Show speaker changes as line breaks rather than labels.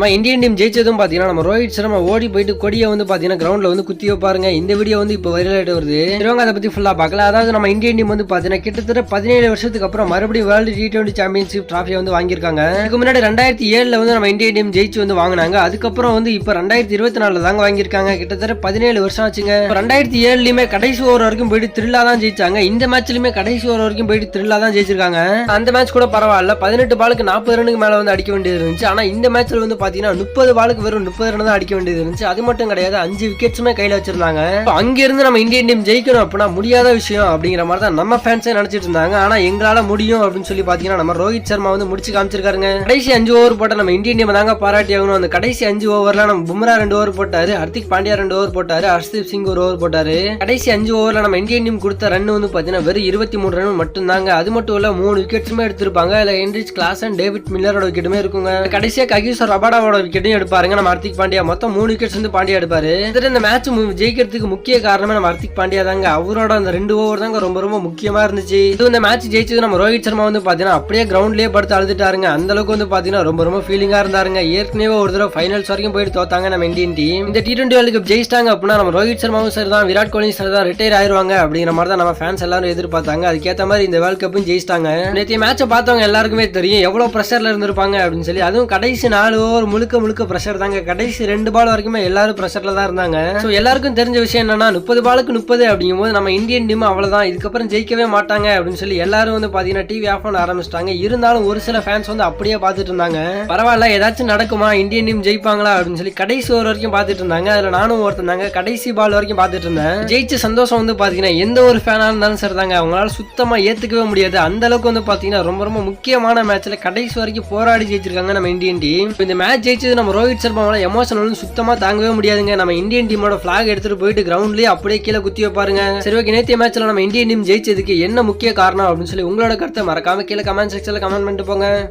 நம்ம Indian team ஜெயிச்சதும் பார்த்தீங்கன்னா நம்ம ரோஹித் சர்மா ஓடி போயிட்டு கொடியை வந்து பார்த்தீங்கன்னா கிரௌண்டில் வந்து குத்தி வைப்பாருங்க. இந்த வீடியோ வந்து இப்போ வைரல் ஆயிட்டு வருது. இவங்க அதை பற்றி ஃபுல்லாக பார்க்கல அதாவது நம்ம இந்தியன் டீம் வந்து பார்த்தீங்கன்னா கிட்டத்தட்ட பதினேழு வருஷத்துக்கு அப்புறம் மறுபடியும் வேர்ல்டு டி டுவெண்ட்டி சாம்பியன்ஷிப் ட்ராஃபியை வந்து வாங்கியிருக்காங்க. இதுக்கு முன்னாடி ரெண்டாயிரத்தி ஏழில் வந்து நம்ம இந்தியன் டீம் ஜெயிச்சு வந்து வாங்கினாங்க. அதுக்கப்புறம் வந்து இப்போ ரெண்டாயிரத்தி இருபத்தி நாலுல தாங்க வாங்கியிருக்காங்க. கிட்டத்தட்ட பதினேழு வருஷம் ஆச்சுங்க. ரெண்டாயிரத்தி ஏழுலையுமே கடைசி ஓவர் வரைக்கும் போயிட்டு த்ரில்லா தான் ஜெயிச்சாங்க. இந்த மேட்ச்லையுமே கடைசி ஓவர் வரைக்கும் போயிட்டு த்ரில்லா தான் ஜெயிச்சிருக்காங்க. அந்த மேட்ச் கூட பரவாயில்ல. பதினெட்டு பாலுக்கு நாற்பது ரனுக்கு மேலே வந்து அடிக்க வேண்டியது இருந்துச்சு. ஆனால் இந்த மேட்ச்சில் வந்து பாத்தீங்கன்னா முப்பது பாலுக்கு வெறும் முப்பது ரன் தான் அடிக்க வேண்டியது இருந்துச்சு. அது மட்டும் கிடையாது அஞ்சு விக்கெட்ஸுமே கையில் வச்சிருந்தாங்க. அங்கிருந்து நம்ம இந்தியன் டீம் ஜெயிக்கணும் அப்படின்னா முடியாத விஷயம் அப்படிங்கிற மாதிரி தான் நம்ம ஃபேன்ஸே நினச்சிட்டு இருந்தாங்க. ஆனால் எங்களால் முடியும் அப்படின்னு சொல்லி பார்த்தீங்கன்னா நம்ம ரோஹித் சர்மா வந்து முடிச்சு காமிச்சிருக்காருங்க. கடைசி அஞ்சு ஓவர் போட்ட நம்ம இந்தியன் டீம் தாங்க பாராட்டி ஆகணும். அந்த கடைசி அஞ்சு ஓவரில் நம்ம பும்ரா ரெண்டு ஓவர் போட்டார் ஹர்திக் பாண்டியா ரெண்டு ஓவர் போட்டார் ஹர்ஷ்தீப் சிங் ஒரு ஓவர் போட்டார். கடைசி அஞ்சு ஓவரில் நம்ம இந்தியன் டீம் கொடுத்த ரன் வந்து பார்த்தீங்கன்னா வெறும் இருபத்தி மூணு ரன் மட்டும் தாங்க அது மட்டும் இல்லை மூணு விக்கெட்ஸுமே எடுத்திருப்பாங்க. இல்லை ஹென்ரிச் கிளாஸ் அண்ட் டேவிட் மில்லரோட விக்கெட்டுமே இருக்குங்க. கடைசியா ரபாடா ரபாடாவோட விக்கெட்டையும் எடுப்பாருங்க. நம்ம ஹர்திக் பாண்டியா மொத்தம் மூணு விக்கெட்ஸ் வந்து பாண்டியா எடுப்பாரு. கிட்டத்தட்ட இந்த மேட்ச் ஜெயிக்கிறதுக்கு முக்கிய காரணமே நம்ம ஹர்திக் பாண்டியா தாங்க. அவரோட அந்த ரெண்டு ஓவர் தாங்க ரொம்ப ரொம்ப முக்கியமா இருந்துச்சு. இது இந்த மேட்ச் ஜெயிச்சது நம்ம ரோஹித் சர்மா வந்து பாத்தீங்கன்னா அப்படியே கிரவுண்ட்லயே படுத்து அழுதுட்டாருங்க. அந்த அளவுக்கு வந்து பாத்தீங்கன்னா ரொம்ப ரொம்ப ஃபீலிங்கா இருந்தாருங்க. ஏற்கனவே ஒரு தடவை ஃபைனல்ஸ் வரைக்கும் போயிட்டு தோத்தாங்க நம்ம இந்தியன் டீம் இந்த டி டுவெண்ட்டி வேர்ல்டு கப் ஜெயிச்சிட்டாங்க அப்படின்னா நம்ம ரோஹித் சர்மாவும் சரி தான் விராட் கோலியும் சார் தான் ரிட்டையர் ஆயிருவாங்க அப்படிங்கிற மாதிரி தான் நம்ம ஃபேன்ஸ் எல்லாரும் எதிர்பார்த்தாங்க. அதுக்கேற்ற மாதிரி இந்த வேர்ல்டு கப்பும் ஜெயிச்சிட்டாங்க. நேற்று மேட்சை பார்த்தவங்க எல்லாருக்குமே தெரியும் எவ்வளவு ப்ரெஷர்ல இருந்திருப்பாங்க அப்படின்னு சொல்லி. அதுவும் கடைசி நாலு ஓவர் முழுக்க முழுக்க ப்ரெஷர் தாங்க. கடைசி ரெண்டு பால் வரைக்குமே எல்லாரும் ப்ரெஷர்ல தான் இருந்தாங்க. ஸோ எல்லாருக்கும் தெரிஞ்ச விஷயம் என்னன்னா முப்பது பாலுக்கு முப்பது அப்படிங்கும்போது நம்ம இந்தியன் டீம் அவ்வளோதான் இதுக்கப்புறம் ஜெயிக்கவே மாட்டாங்க அப்படின்னு சொல்லி எல்லாரும் வந்து பார்த்தீங்கன்னா டிவி ஆஃப் பண்ண ஆரம்பிச்சிட்டாங்க. இருந்தாலும் ஒரு சில ஃபேன்ஸ் வந்து அப்படியே பார்த்துட்டு இருந்தாங்க. பரவாயில்ல ஏதாச்சும் நடக்குமா? இந்தியன் டீம் ஜெயிப்பாங்களா? அப்படின்னு சொல்லி கடைசி ஒரு வரைக்கும் பார்த்துட்டு இருந்தாங்க. அதில் நானும் ஒருத்தந்தாங்க கடைசி பால் வரைக்கும் பார்த்துட்டு இருந்தேன். ஜெயிச்ச சந்தோஷம் வந்து பார்த்தீங்கன்னா எந்த ஒரு ஃபேனாக இருந்தாலும் சரி தாங்க அவங்களால சுத்தமாக ஏற்றுக்கவே முடியாது. அந்த அளவுக்கு வந்து பார்த்தீங்கன்னா ரொம்ப ரொம்ப முக்கியமான மேட்ச்சில் கடைசி வரைக்கும் போராடி ஜெயிச்சிருக்காங்க நம்ம இந்தியன் டீம் இந்த மேட்ச் ஜெயிச்சது நம்ம ரோஹித் சர்மாவால எமோஷனல் சுத்தமாக தாங்கவே முடியாதுங்க. நம்ம இந்தியன் டீமோட ஃபிளாக் எடுத்துட்டு போயிட்டு கிரவுண்ட்லேயே அப்படியே கீழே குத்தி வைப்பாருங்க. சரி ஓகே நேத்திய மேட்ச்சில் நம்ம இந்தியன் டீம் ஜெயிச்சதுக்கு என்ன முக்கிய காரணம் அப்படின்னு சொல்லி உங்களோட கருத்தை மறக்காம கீழே கமெண்ட் செக்ஷனில் கமெண்ட் பண்ணிட்டு போங்க.